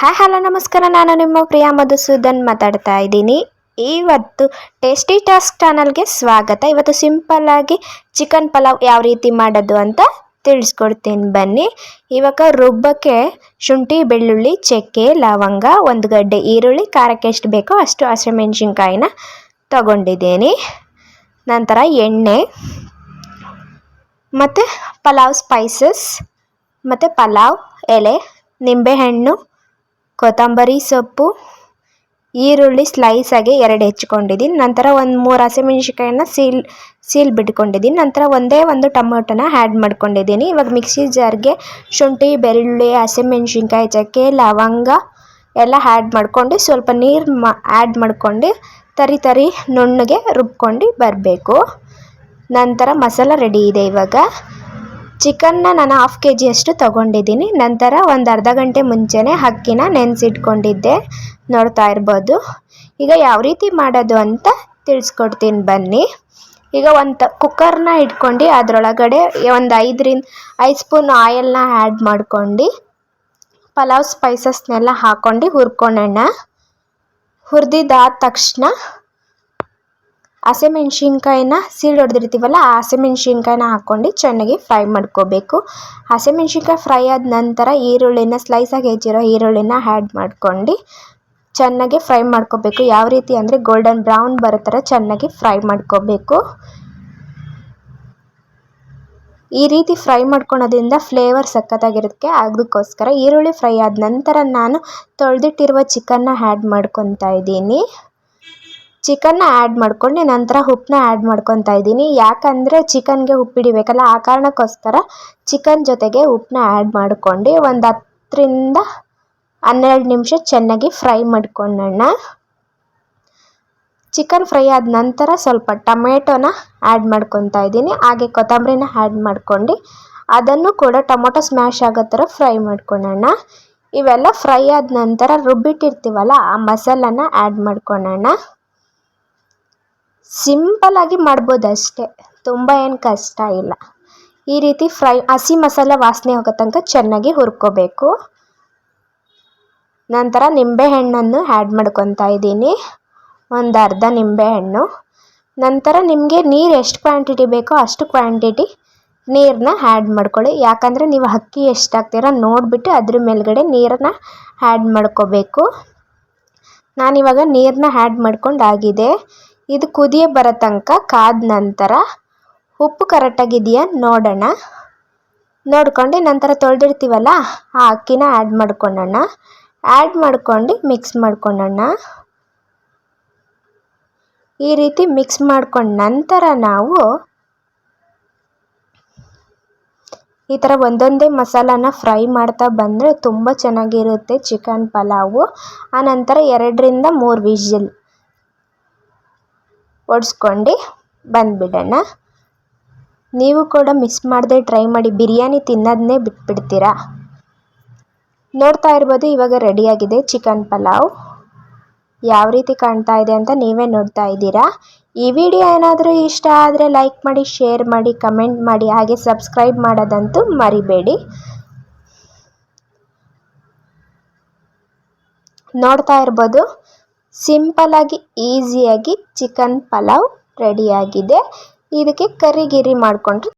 Hi, hello, ನಮಸ್ಕಾರ. ನಾನು ನಿಮ್ಮ ಪ್ರಿಯ ಮಧುಸೂದನ್ ಮಾತಾಡ್ತಾ ಇದ್ದೀನಿ. ಇವತ್ತು ಟೇಸ್ಟಿ ಟಾಸ್ಕ್ ಚಾನಲ್ಗೆ ಸ್ವಾಗತ. ಇವತ್ತು ಸಿಂಪಲ್ ಆಗಿ ಚಿಕನ್ ಪಲಾವ್ ಯಾವ ರೀತಿ ಮಾಡೋದು ಅಂತ ತಿಳಿಸ್ಕೊಡ್ತೀನಿ. ಬನ್ನಿ. ಇವಾಗ ರುಬ್ಬಕ್ಕೆ ಶುಂಠಿ, ಬೆಳ್ಳುಳ್ಳಿ, ಚಕ್ಕೆ, ಲವಂಗ, ಒಂದು ಗಡ್ಡೆ ಈರುಳ್ಳಿ, ಖಾರಕ್ಕೆ ಎಷ್ಟು ಬೇಕೋ ಅಷ್ಟು ಹಸಿಮೆಣ್ಸಿನ್ಕಾಯಿನ ತಗೊಂಡಿದ್ದೀನಿ. ನಂತರ ಎಣ್ಣೆ ಮತ್ತು ಪಲಾವ್ ಸ್ಪೈಸಸ್ ಮತ್ತು ಪಲಾವ್, ಎಲೆ, ನಿಂಬೆಹಣ್ಣು ಕೊತ್ತಂಬರಿ ಸೊಪ್ಪು, ಈರುಳ್ಳಿ ಸ್ಲೈಸಾಗಿ ಎರಡು ಹೆಚ್ಕೊಂಡಿದ್ದೀನಿ ನಂತರ ಒಂದು ಮೂರು ಹಸಿಮೆಣ್ಸಿಕಾಯನ್ನ ಸೀಲ್ ಸೀಲ್ ಬಿಟ್ಕೊಂಡಿದ್ದೀನಿ ನಂತರ ಒಂದೇ ಒಂದು ಟೊಮೊಟೊನ ಆ್ಯಡ್ ಮಾಡ್ಕೊಂಡಿದ್ದೀನಿ ಇವಾಗ ಮಿಕ್ಸಿ ಜಾರ್ಗೆ ಶುಂಠಿ, ಬೆಳ್ಳುಳ್ಳಿ, ಹಸಿಮೆಣ್ಸಿನ್ಕಾಯಿ, ಚಕ್ಕೆ, ಲವಂಗ ಎಲ್ಲ ಆ್ಯಡ್ ಮಾಡ್ಕೊಂಡು ಸ್ವಲ್ಪ ನೀರು ಮಾ ಆ್ಯಡ್ ಮಾಡ್ಕೊಂಡು ತರಿ ತರಿ ನುಣ್ಣಗೆ ರುಬ್ಕೊಂಡು ಬರಬೇಕು. ನಂತರ ಮಸಾಲ ರೆಡಿ ಇದೆ ಇವಾಗ. ಚಿಕನ್ನ ನಾನು ಹಾಫ್ ಕೆ ಜಿಯಷ್ಟು ತೊಗೊಂಡಿದ್ದೀನಿ. ನಂತರ ಒಂದು ಅರ್ಧ ಗಂಟೆ ಮುಂಚೆನೇ ಅಕ್ಕಿನ ನೆನೆಸಿಟ್ಕೊಂಡಿದ್ದೆ. ನೋಡ್ತಾ ಇರ್ಬೋದು. ಈಗ ಯಾವ ರೀತಿ ಮಾಡೋದು ಅಂತ ತಿಳಿಸ್ಕೊಡ್ತೀನಿ ಬನ್ನಿ. ಈಗ ಒಂದು ಕುಕ್ಕರ್ನ ಇಟ್ಕೊಂಡು ಅದರೊಳಗಡೆ ಒಂದು ಐದರಿಂದ, ಐದು ಸ್ಪೂನ್ ಆಯಿಲ್ನ ಆ್ಯಡ್ ಮಾಡ್ಕೊಂಡು ಪಲಾವ್ ಸ್ಪೈಸಸ್ನೆಲ್ಲ ಹಾಕ್ಕೊಂಡು ಹುರ್ಕೊಳ್ಳೋಣ. ಹುರಿದಿದ್ದಾದ ತಕ್ಷಣ ಹಸಿಮೆಣ್ಸಿನ್ಕಾಯಿನ ಸೀಳು ಹೊಡೆದಿರ್ತೀವಲ್ಲ, ಆ ಹಸಿಮೆಣ್ಸಿನ್ಕಾಯಿನ ಹಾಕ್ಕೊಂಡು ಚೆನ್ನಾಗಿ ಫ್ರೈ ಮಾಡ್ಕೋಬೇಕು. ಹಸಿಮೆಣ್ಸಿನ್ಕಾಯಿ ಫ್ರೈ ಆದ ನಂತರ ಈರುಳ್ಳಿನ ಸ್ಲೈಸಾಗಿ ಹೆಚ್ಚಿರೋ ಈರುಳ್ಳಿನ ಆ್ಯಡ್ ಮಾಡ್ಕೊಂಡು ಚೆನ್ನಾಗಿ ಫ್ರೈ ಮಾಡ್ಕೋಬೇಕು. ಯಾವ ರೀತಿ ಅಂದರೆ ಗೋಲ್ಡನ್ ಬ್ರೌನ್ ಬರೋ ಥರ ಚೆನ್ನಾಗಿ ಫ್ರೈ ಮಾಡ್ಕೋಬೇಕು. ಈ ರೀತಿ ಫ್ರೈ ಮಾಡ್ಕೊಳೋದ್ರಿಂದ ಫ್ಲೇವರ್ ಸಖತ್ತಾಗಿರೋದಕ್ಕೆ ಅದಕ್ಕೋಸ್ಕರ ಈರುಳ್ಳಿ ಫ್ರೈ ಆದ ನಂತರ ನಾನು ತೊಳೆದಿಟ್ಟಿರುವ ಚಿಕನ್ನ ಆ್ಯಡ್ ಮಾಡ್ಕೊತಾ ಇದ್ದೀನಿ. ಚಿಕನ್ನ ಆ್ಯಡ್ ಮಾಡ್ಕೊಂಡು ನಂತರ ಉಪ್ಪನ್ನ ಆ್ಯಡ್ ಮಾಡ್ಕೊತಾ ಇದ್ದೀನಿ. ಯಾಕಂದರೆ ಚಿಕನ್ಗೆ ಉಪ್ಪು ಹಿಡಿಬೇಕಲ್ಲ, ಆ ಕಾರಣಕ್ಕೋಸ್ಕರ ಚಿಕನ್ ಜೊತೆಗೆ ಉಪ್ಪನ್ನ ಆ್ಯಡ್ ಮಾಡ್ಕೊಂಡು ಒಂದು ಹತ್ತರಿಂದ ಹನ್ನೆರಡು ನಿಮಿಷ ಚೆನ್ನಾಗಿ ಫ್ರೈ ಮಾಡ್ಕೊಳ್ಳೋಣ ಚಿಕನ್ ಫ್ರೈ ಆದ ನಂತರ ಸ್ವಲ್ಪ ಟೊಮೆಟೊನ ಆ್ಯಡ್ ಮಾಡ್ಕೊತಾ ಇದ್ದೀನಿ. ಹಾಗೆ ಕೊತ್ತಂಬರಿನ ಆ್ಯಡ್ ಮಾಡ್ಕೊಂಡು ಅದನ್ನು ಕೂಡ ಟೊಮೊಟೊ ಸ್ಮ್ಯಾಶ್ ಆಗೋ ಥರ ಫ್ರೈ ಮಾಡ್ಕೊಳ್ಳೋಣ ಇವೆಲ್ಲ ಫ್ರೈ ಆದ ನಂತರ ರುಬ್ಬಿಟ್ಟಿರ್ತೀವಲ್ಲ, ಆ ಮಸಾಲನ ಆ್ಯಡ್ ಮಾಡ್ಕೊಳ್ಳೋಣ ಸಿಂಪಲ್ಲಾಗಿ ಮಾಡ್ಬೋದು ಅಷ್ಟೇ ತುಂಬ ಏನು ಕಷ್ಟ ಇಲ್ಲ. ಈ ರೀತಿ ಫ್ರೈ ಹಸಿ ಮಸಾಲೆ ವಾಸನೆ ಹೋಗೋ ತನಕ ಚೆನ್ನಾಗಿ ಹುರ್ಕೋಬೇಕು. ನಂತರ ನಿಂಬೆಹಣ್ಣನ್ನು ಆ್ಯಡ್ ಮಾಡ್ಕೊತಾ ಇದ್ದೀನಿ. ಒಂದು ಅರ್ಧ ನಿಂಬೆಹಣ್ಣು ನಂತರ ನಿಮಗೆ ನೀರು ಎಷ್ಟು ಕ್ವಾಂಟಿಟಿ ಬೇಕೋ ಅಷ್ಟು ಕ್ವಾಂಟಿಟಿ ನೀರನ್ನ ಆ್ಯಡ್ ಮಾಡ್ಕೊಳ್ಳಿ. ಯಾಕಂದರೆ ನೀವು ಅಕ್ಕಿ ಎಷ್ಟು ಹಾಕ್ತೀರಾ ನೋಡಿಬಿಟ್ಟು ಅದ್ರ ಮೇಲ್ಗಡೆ ನೀರನ್ನ ಆ್ಯಡ್ ಮಾಡ್ಕೋಬೇಕು. ನಾನಿವಾಗ ನೀರನ್ನ ಆ್ಯಡ್ ಮಾಡ್ಕೊಂಡು ಆಗಿದೆ. ಇದು ಕುದಿಯ ಬರತಂಕ ಕಾದ ನಂತರ ಉಪ್ಪು ಕರೆಕ್ಟಾಗಿದೆಯಾ ನೋಡೋಣ. ನೋಡ್ಕೊಂಡು ನಂತರ ತೊಳೆದಿರ್ತೀವಲ್ಲ ಆ ಅಕ್ಕಿನ ಆ್ಯಡ್ ಮಾಡ್ಕೊಳ್ಳೋಣ. ಆ್ಯಡ್ ಮಾಡ್ಕೊಂಡು ಮಿಕ್ಸ್ ಮಾಡ್ಕೊಳ್ಳೋಣ. ಈ ರೀತಿ ಮಿಕ್ಸ್ ಮಾಡ್ಕೊಂಡ ನಂತರ ನಾವು ಈ ಥರ ಒಂದೊಂದೇ ಮಸಾಲಾನ ಫ್ರೈ ಮಾಡ್ತಾ ಬಂದರೆ ತುಂಬ ಚೆನ್ನಾಗಿರುತ್ತೆ ಚಿಕನ್ ಪಲಾವು. ಆನಂತರ ಎರಡರಿಂದ ಮೂರು ವಿಷಲ್ ಒಡ್ಸ್ಕೊಂಡು ಬಂದುಬಿಡೋಣ. ನೀವು ಕೂಡ ಮಿಸ್ ಮಾಡದೆ ಟ್ರೈ ಮಾಡಿ ಬಿರಿಯಾನಿ ತಿನ್ನೋದನ್ನೇ ಬಿಟ್ಬಿಡ್ತೀರಾ? ನೋಡ್ತಾ ಇರ್ಬೋದು, ಇವಾಗ ರೆಡಿಯಾಗಿದೆ ಚಿಕನ್ ಪಲಾವ್. ಯಾವ ರೀತಿ ಕಾಣ್ತಾ ಇದೆ ಅಂತ ನೀವೇ ನೋಡ್ತಾ ಇದ್ದೀರಾ? ಈ ವಿಡಿಯೋ ಏನಾದರೂ ಇಷ್ಟ ಆದರೆ ಲೈಕ್ ಮಾಡಿ ಶೇರ್ ಮಾಡಿ ಕಮೆಂಟ್ ಮಾಡಿ, ಹಾಗೆ ಸಬ್ಸ್ಕ್ರೈಬ್ ಮಾಡೋದಂತೂ ಮರಿಬೇಡಿ. ನೋಡ್ತಾ ಇರ್ಬೋದು ಸಿಂಪಲ್ಲಾಗಿ ಈಸಿಯಾಗಿ ಚಿಕನ್ ಪಲಾವ್ ರೆಡಿಯಾಗಿದೆ ಇದಕ್ಕೆ ಕರಿ ಗಿರಿ ಮಾಡಿಕೊಂಡ್ರೆ